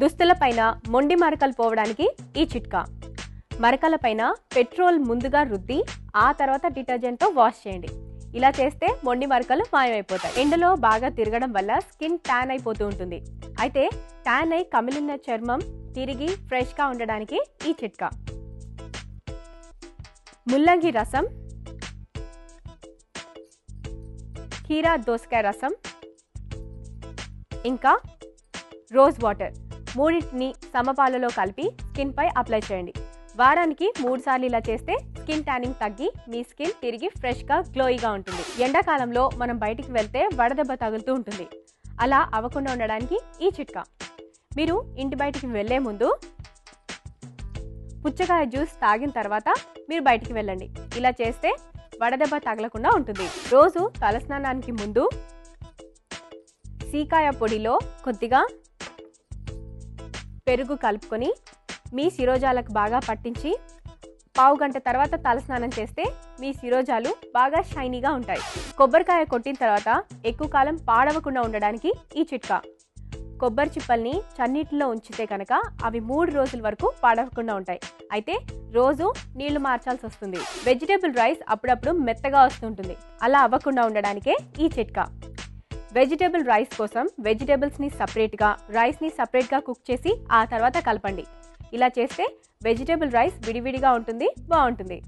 దుస్తుల పైన మొండి మరకలు పోవడానికి ఈ చిట్కా. మరకల పైన పెట్రోల్ ముందుగా రుద్ది ఆ తర్వాత డిటర్జెంట్తో వాష్ చేయండి. ఇలా చేస్తే మొండి మరకలు మాయమైపోతాయి. ఎండలో బాగా తిరగడం వల్ల స్కిన్ ట్యాన్ అయిపోతూ ఉంటుంది. అయితే ట్యాన్ అయి కమిలిన చర్మం తిరిగి ఫ్రెష్గా ఉండడానికి ఈ చిట్కా. ముల్లంగి రసం కీరా దోసకాయ రసం ఇంకా రోజ్ వాటర్ మూడింటిని సమపాలలో కలిపి స్కిన్పై అప్లై చేయండి. వారానికి మూడు సార్లు ఇలా చేస్తే స్కిన్ ట్యానింగ్ తగ్గి మీ స్కిన్ తిరిగి ఫ్రెష్గా గ్లోయిగా ఉంటుంది. ఎండాకాలంలో మనం బయటికి వెళ్తే వడదెబ్బ తగులుతూ ఉంటుంది. అలా అవ్వకుండా ఉండడానికి ఈ చిట్కా. మీరు ఇంటి బయటికి వెళ్ళే ముందు పుచ్చకాయ జ్యూస్ తాగిన తర్వాత మీరు బయటికి వెళ్ళండి. ఇలా చేస్తే వడదెబ్బ తగలకుండా ఉంటుంది. రోజు తలస్నానానికి ముందు సీకాయ పొడిలో కొద్దిగా పెరుగు కలుపుకొని మీ శిరోజాలకు బాగా పట్టించి పావు గంట తర్వాత తలస్నానం చేస్తే మీ శిరోజాలు బాగా షైనీగా ఉంటాయి. కొబ్బరికాయ కొట్టిన తర్వాత ఎక్కువ కాలం పాడవకుండా ఉండడానికి ఈ చిట్కా. కొబ్బరి చిప్పల్ని చన్నీటిలో ఉంచితే కనుక అవి మూడు రోజుల వరకు పాడవకుండా ఉంటాయి. అయితే రోజు నీళ్ళు మార్చాల్సి వస్తుంది. వెజిటేబుల్ రైస్ అప్పుడప్పుడు మెత్తగా వస్తుంటుంది అలా అవ్వకుండా ఉండడానికే ఈ చిట్కా. వెజిటేబుల్ రైస్ కోసం వెజిటేబుల్స్ని సపరేట్గా రైస్ని సపరేట్గా కుక్ చేసి ఆ తర్వాత కలపండి. ఇలా చేస్తే వెజిటేబుల్ రైస్ విడివిడిగా ఉంటుంది బాగుంటుంది.